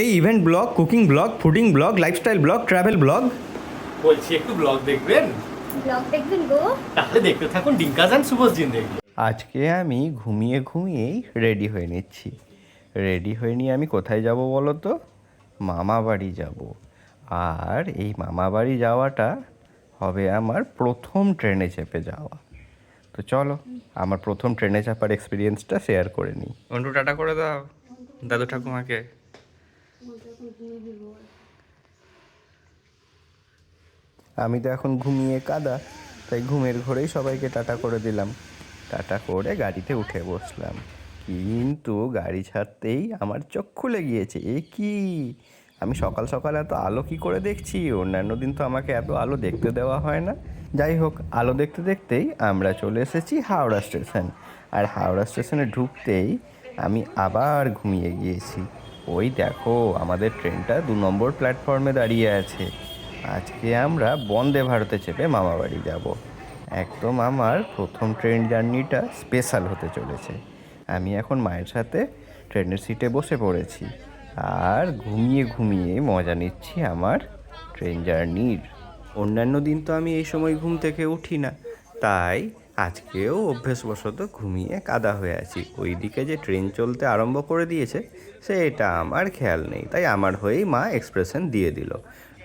এই event blog cooking blog fooding blog lifestyle blog travel blog বলছি একটু blog দেখবেন? ব্লগ দেখবেন গো। তাহলে দেখতে থাকুন ডিঙ্কাজ অ্যান্ড শুভজ জিন্দেগি আজকে আমি ঘুমিয়ে ঘুমিয়েই রেডি হয়ে নিচ্ছি। রেডি হয়ে নিয়ে আমি কোথায় যাব বলো তো? মামা বাড়ি যাব। আর এই মামা বাড়ি যাওয়াটা হবে আমার প্রথম ট্রেনে চেপে যাওয়া। তো চলো আমার প্রথম ট্রেনে চাপার এক্সপিরিয়েন্সটা শেয়ার করে নিই। অন্টু টাটা করে দাও। দাদু ঠাকুমাকে। আমি তো এখন ঘুমিয়ে কাদা, তাই ঘুমের ঘরেই সবাইকে টাটা করে দিলাম। টাটা করে গাড়িতে উঠে বসলাম। কিন্তু গাড়ি ছাড়তেই আমার চোখ খুলে গিয়েছে। এ কি? আমি সকাল সকাল এত আলো কি করে দেখছি? অন্যান্য দিন তো আমাকে এত আলো দেখতে দেওয়া হয় না। যাই হোক, আলো দেখতে দেখতেই আমরা চলে এসেছি হাওড়া স্টেশন। আর হাওড়া স্টেশনে ঢুকতেই আমি আবার ঘুমিয়ে গিয়েছি। ওই দেখো, আমাদের ট্রেনটা দু নম্বর প্ল্যাটফর্মে দাঁড়িয়ে আছে। আজকে আমরা বন্দে ভারতে চেপে মামা বাড়ি যাব। একদম আমার প্রথম ট্রেন জার্নিটা স্পেশাল হতে চলেছে। আমি এখন মায়ের সাথে ট্রেনের সিটে বসে পড়েছি। আর ঘুমিয়ে ঘুমিয়ে মজা নিচ্ছি আমার ট্রেন জার্নির। অন্যান্য দিন তো আমি এই সময় ঘুম থেকে উঠি না। তাই আজকেও অভ্যেসবশত ঘুমিয়ে কাদা হয়ে আছি। ওই দিকে যে ট্রেন চলতে আরম্ভ করে দিয়েছে, সেটা আমার খেয়াল নেই। তাই আমার হয়েই মা এক্সপ্রেশন দিয়ে দিল।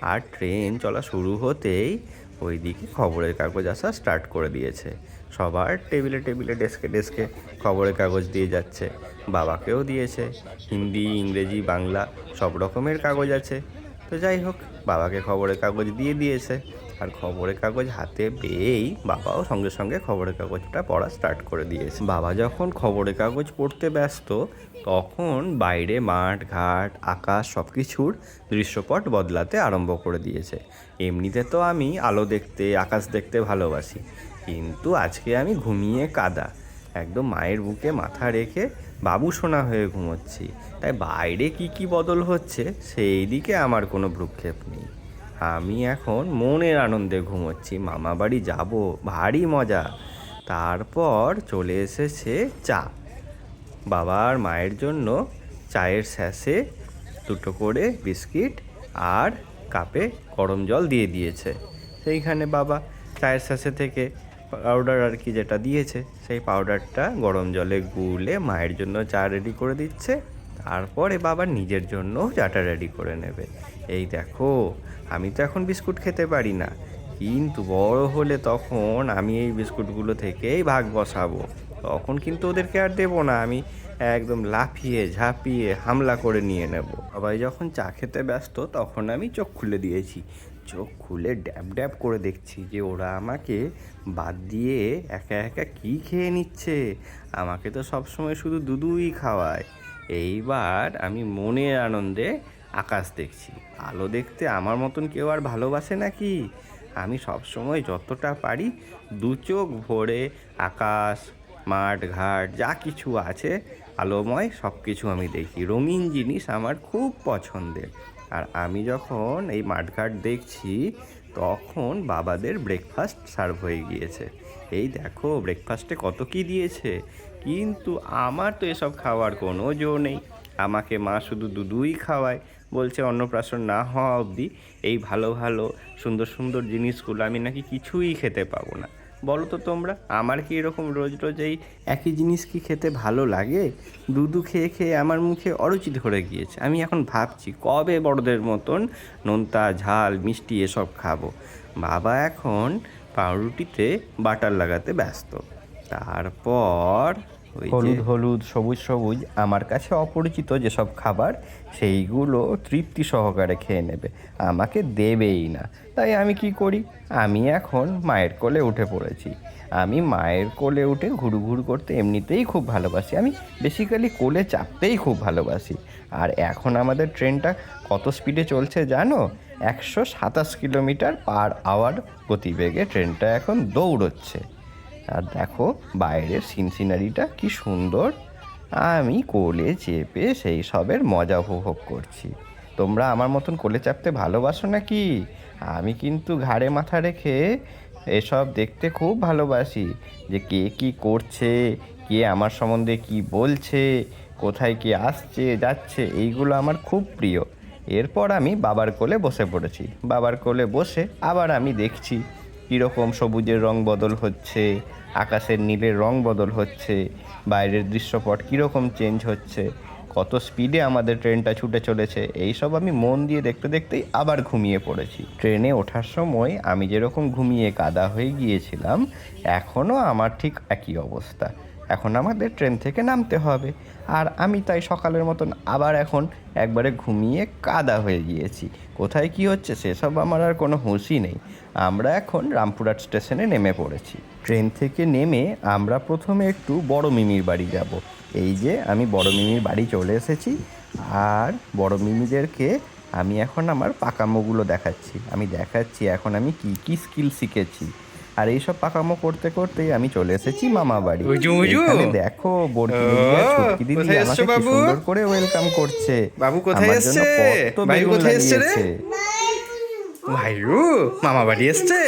আর ট্রেন চলা শুরু হতেই ওইদিকে খবরের কাগজ আসা স্টার্ট করে দিয়েছে। সবার টেবিলে টেবিলে ডেস্কে ডেস্কে খবরের কাগজ দিয়ে যাচ্ছে। বাবাকেও দিয়েছে। হিন্দি, ইংরেজি, বাংলা সব রকমের কাগজ আছে। তো যাই হোক, বাবাকে খবরের কাগজ দিয়ে দিয়েছে। আর খবরের কাগজ হাতে পেয়েই বাবাও সঙ্গে সঙ্গে খবরের কাগজটা পড়া স্টার্ট করে দিয়েছে। বাবা যখন খবরের কাগজ পড়তে ব্যস্ত, তখন বাইরে মাঠ, ঘাট, আকাশ সব কিছুর দৃশ্যপট বদলাতে আরম্ভ করে দিয়েছে। এমনিতে তো আমি আলো দেখতে, আকাশ দেখতে ভালোবাসি, কিন্তু আজকে আমি ঘুমিয়ে কাদা। একদম মায়ের বুকে মাথা রেখে বাবু সোনা হয়ে ঘুমোচ্ছি। তাই বাইরে কি কি বদল হচ্ছে সেই দিকে আমার কোনো ভ্রুক্ষেপ নেই। আমি এখন মনের আনন্দে ঘুমোচ্ছি। মামা বাড়ি যাব, ভারী মজা। তারপর চলে এসেছে চা। বাবার মায়ের জন্য চায়ের স্যাশে দুটো করে বিস্কিট আর কাপে গরম জল দিয়ে দিয়েছে। সেইখানে বাবা চায়ের স্যাশে থেকে পাউডার আর কি যেটা দিয়েছে, সেই পাউডারটা গরম জলে গুলে মায়ের জন্য চা রেডি করে দিচ্ছে। তারপরে বাবা নিজের জন্য চাটা রেডি করে নেবে। এই দেখো আমি তো এখন বিস্কুট খেতে পারি না। কিন্তু বড় হলে তখন আমি এই বিস্কুটগুলো থেকেই ভাগ বসাবো। তখন কিন্তু ওদেরকে আর দেবো না। আমি একদম লাফিয়ে, ঝাঁপিয়ে হামলা করে নিয়ে নেব। সবাই যখন চা খেতে ব্যস্ত, তখন আমি চোখ খুলে দিয়েছি। চোখ খুলে ড্যাব ড্যাব করে দেখছি যে ওরা আমাকে বাদ দিয়ে একা একা কী খেয়ে নিচ্ছে। আমাকে তো সবসময় শুধু দুধুই খাওয়ায়। এইবার আমি মনের আনন্দে আকাশ দেখছি। আলো দেখতে আমার মতন কেউ আর ভালোবাসে নাকি? আমি সবসময় যতটা পারি দু চোখ ভরে আকাশ, মাঠ, ঘাট, যা কিছু আছে, আলোময় সব কিছু আমি দেখি। রঙিন জিনিস আমার খুব পছন্দের। আর আমি যখন এই মাঠঘাট দেখছি, তখন বাবাদের ব্রেকফাস্ট সার্ভ হয়ে গিয়েছে। এই দেখো ব্রেকফাস্টে কত কি দিয়েছে? কিন্তু আমার তো এসব খাওয়ার কোনো জো নেই। আমাকে মা শুধু দুধুই খাওয়ায়, বলছে অন্নপ্রাশন না হওয়া অবধি এই ভালো ভালো সুন্দর সুন্দর জিনিসগুলো আমি নাকি কিছুই খেতে পাবো না। বলো তো তোমরা, আমার কি এরকম রোজ রোজ এই একই জিনিস কি খেতে ভালো লাগে? দুধু খেয়ে খেয়ে আমার মুখে অরুচি ধরে গিয়েছে। আমি এখন ভাবছি কবে বড়দের মতন নোনতা, ঝাল, মিষ্টি এসব খাব। বাবা এখন পাউরুটিতে বাটার লাগাতে ব্যস্ত। তারপর হলুদ হলুদ, সবুজ সবুজ, আমার কাছে অপরিচিত যেসব খাবার, সেইগুলো তৃপ্তি সহকারে খেয়ে নেবে। আমাকে দেবেই না। তাই আমি কি করি? আমি এখন মায়ের কোলে উঠে পড়েছি। আমি মায়ের কোলে উঠে ঘুরু ঘুরু করতে এমনিতেই খুব ভালোবাসি। আমি বেসিক্যালি কোলে চাপতেই খুব ভালোবাসি। আর এখন আমাদের ট্রেনটা কত স্পিডে চলছে জানো? একশো সাতাশ কিলোমিটার পার আওয়ার গতিবেগে ট্রেনটা এখন দৌড়চ্ছে। আর দেখো বাইরের সিন সিনারিটা কি সুন্দর। আমি কোলে চেপে সেই সবের মজা উপভোগ করছি। তোমরা আমার মতন কোলে চাপতে ভালোবাসো নাকি? আমি কিন্তু ঘাড়ে মাথা রেখে এসব দেখতে খুব ভালোবাসি। যে কে কি করছে, কে আমার সম্বন্ধে কি বলছে, কোথায় কি আসছে, যাচ্ছে, এইগুলো আমার খুব প্রিয়। এরপর আমি বাবার কোলে বসে পড়েছি। বাবার কোলে বসে আবার আমি দেখছি কীরকম সবুজের রং বদল হচ্ছে আকাশের নীলের রং বদল হচ্ছে, বাইরের দৃশ্যপট কীরকম চেঞ্জ হচ্ছে, কত স্পিডে আমাদের ট্রেনটা ছুটে চলেছে, এইসব আমি মন দিয়ে দেখতে দেখতেই আবার ঘুমিয়ে পড়েছি। ট্রেনে ওঠার সময় আমি যেরকম ঘুমিয়ে কাদা হয়ে গিয়েছিলাম এখনও আমার ঠিক একই অবস্থা। এখন আমাদের ট্রেন থেকে নামতে হবে। আর আমি তাই সকালের মতন আবার এখন একবারে ঘুমিয়ে কাদা হয়ে গিয়েছি। কোথায় কি হচ্ছে সেসব আমার আর কোনো হুঁশই নেই। আমরা এখন রামপুরহাট স্টেশনে নেমে পড়েছি। ট্রেন থেকে নেমে আমরা প্রথমে একটু বড় মিমির বাড়ি যাব। এই যে আমি বড় মিমির বাড়ি চলে এসেছি। আর বড় মিমিদেরকে আমি এখন আমার পাকামোগুলো দেখাচ্ছি। আমি দেখাচ্ছি এখন আমি কি কি স্কিল শিখেছি। আর এইসব পাকামো করতে করতেই আমি চলে এসেছি মামা বাড়ি। দেখো বড়কি দিদি ছুটকি দিদি আমাকে কি সুন্দর করে ওয়েলকাম করছে। বাবু কোথায় এসছে? ভাই কোথায় এসছে রে? ভাইরু মামা বাড়ি এসছে?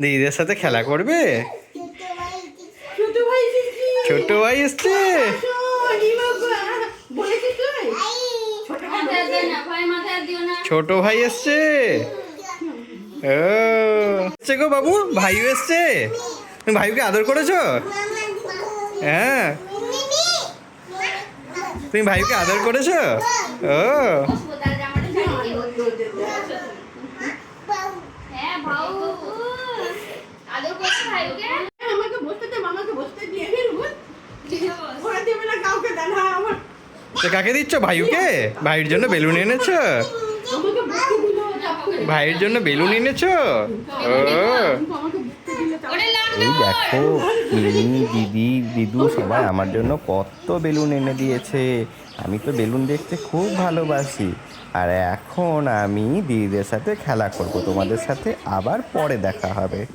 দিদিদের সাথে খেলা করবে? ছোট ভাই এসেছি। ছোট ভাই এসছে। এসছে গো বাবু ভাইও এসছে। তুমি ভাইকে আদর করেছ? হ্যাঁ। তুমি ভাইকে আদর করেছ? ও। হ্যাঁ তো কাকে দিচ্ছ ভাইকে? ভাইয়ের জন্য বেলুন এনেছো? ভাইয়ের জন্য বেলুন এনেছো? ও। এই দেখো মিনি দিদি দিদু সবাই আমার জন্য কত বেলুন এনে দিয়েছে। আমি তো বেলুন দেখতে খুব ভালোবাসি। আর এখন আমি দিদিদের সাথে খেলা করব। তোমাদের সাথে আবার পরে দেখা হবে।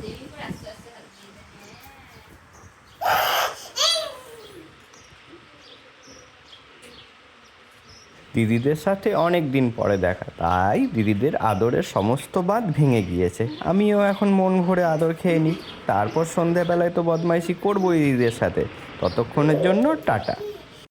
দিদিদের সাথে অনেক দিন পরে দেখা, তাই দিদিদের আদরের সমস্ত বাদ ভেঙে গিয়েছে। আমিও এখন মন ভরে আদর খেয়ে নিই। তারপর সন্ধেবেলায় তো বদমাইশি করব দিদিদের সাথে। ততক্ষণের জন্য টাটা।